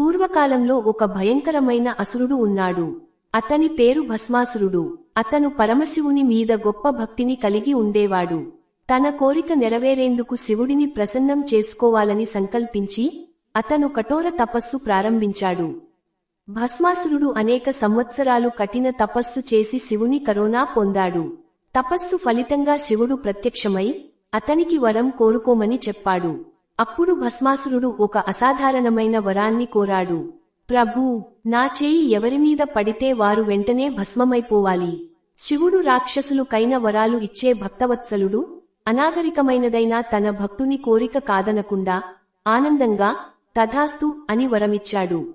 పూర్వకాలంలో ఒక భయంకరమైన అసురుడు ఉన్నాడు. అతని పేరు భస్మాసురుడు. అతను పరమశివుని మీద గొప్ప భక్తిని కలిగి ఉండేవాడు. తన కోరిక నెరవేరేందుకు శివుడిని ప్రసన్నం చేసుకోవాలని సంకల్పించి అతను కఠోర తపస్సు ప్రారంభించాడు. భస్మాసురుడు అనేక సంవత్సరాలు కఠిన తపస్సు చేసి శివుని కరోనా పొందాడు. తపస్సు ఫలితంగా శివుడు ప్రత్యక్షమై అతనికి వరం కోరుకోమని చెప్పాడు. అప్పుడు భస్మాసురుడు ఒక అసాధారణమైన వరాన్ని కోరాడు. ప్రభూ నా చేయి ఎవరిమీద పడితే వారు వెంటనే భస్మమైపోవాలి. శివుడు రాక్షసులు కైన వరాలు ఇచ్చే భక్తవత్సలుడు అనాగరికమైనదైనా తన భక్తుని కోరిక కాదనకుండా ఆనందంగా తథాస్తు అని వరమిచ్చాడు.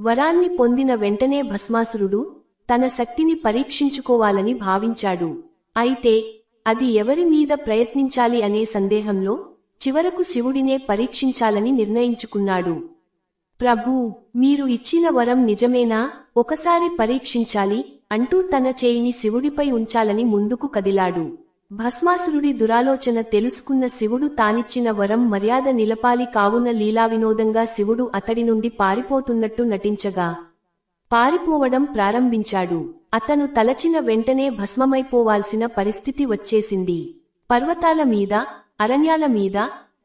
వరాన్ని పొందిన వెంటనే భస్మాసురుడు తన శక్తిని పరీక్షించుకోవాలని భావించాడు. అయితే అది ఎవరి మీద ప్రయత్నించాలి అనే సందేహంలో చివరకు శివుడినే పరీక్షించాలని నిర్ణయించుకున్నాడు. ప్రభూ మీరు ఇచ్చిన వరం నిజమేనా? ఒకసారి పరీక్షించాలి అంటూ తన చేయిని శివుడిపై ఉంచాలని ముందుకు కదిలాడు. భస్మాసురుడి దురాలోచన తెలుసుకున్న శివుడు తానిచ్చిన వరం మర్యాద నిలపాలి కావున లీలా వినోదంగా శివుడు అతడి నుండి పారిపోతున్నట్టు నటించగా పారిపోవడం ప్రారంభించాడు. అతను తలచిన వెంటనే భస్మమైపోవాల్సిన పరిస్థితి వచ్చేసింది. పర్వతాల మీద అరణ్యాల మీద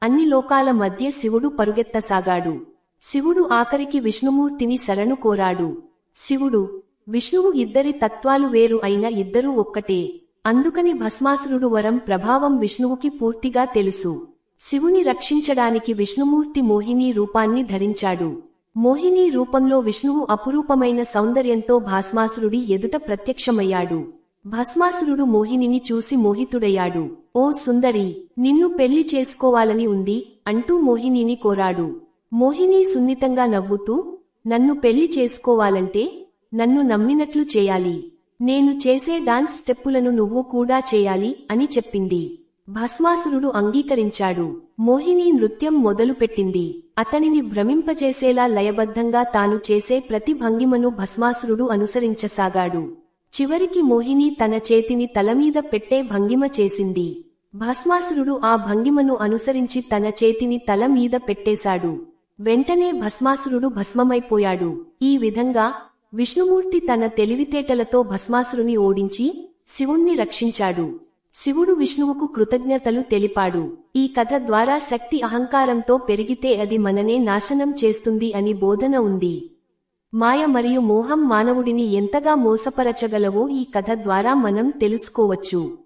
అన్ని లోకాల మధ్య శివుడు పరుగెత్తసాగాడు. శివుడు ఆఖరికి విష్ణుమూర్తిని శరణు కోరాడు. శివుడు విష్ణువు ఇద్దరి తత్వాలు వేరు అయిన ఇద్దరూ ఒక్కటే. అందుకని భస్మాసురుడు వరం ప్రభావం విష్ణువుకి పూర్తిగా తెలుసు. శివుని రక్షించడానికి విష్ణుమూర్తి మోహిని రూపాన్ని ధరించాడు. మోహిని రూపంలో విష్ణువు అపురూపమైన సౌందర్యంతో భస్మాసురుడి ఎదుట ప్రత్యక్షమయ్యాడు. భస్మాసురుడు మోహినిని చూసి మోహితుడయ్యాడు. ఓ సుందరి నిన్ను పెళ్ళి చేసుకోవాలని ఉంది అంటూ మోహినిని కోరాడు. మోహిని సున్నితంగా నవ్వుతూ నన్ను పెళ్ళి చేసుకోవాలంటే నన్ను నమ్మినట్లు చేయాలి. నేను చేసే డాన్స్ స్టెప్పులను నువ్వు కూడా చేయాలి అని చెప్పింది. భస్మాసురుడు అంగీకరించాడు. మోహిని నృత్యం మొదలుపెట్టింది. అతనిని భ్రమింపజేసేలా లయబద్ధంగా తాను చేసే ప్రతి భంగిమను భస్మాసురుడు అనుసరించసాగాడు. చివరికి మోహిని తన చేతిని తలమీద పెట్టే భంగిమ చేసింది. భస్మాసురుడు ఆ భంగిమను అనుసరించి తన చేతిని తల మీద పెట్టేశాడు. వెంటనే భస్మాసురుడు భస్మమైపోయాడు. ఈ విధంగా విష్ణుమూర్తి తన తెలివితేటలతో భస్మాసురుని ఓడించి శివుణ్ణి రక్షించాడు. శివుడు విష్ణువుకు కృతజ్ఞతలు తెలిపాడు. ఈ కథ ద్వారా శక్తి అహంకారంతో పెరిగితే అది మననే నాశనం చేస్తుంది అని బోధన ఉంది. మాయ మరియు మోహం మానవుడిని ఎంతగా మోసపరచగలవో ఈ కథ ద్వారా మనం తెలుసుకోవచ్చు.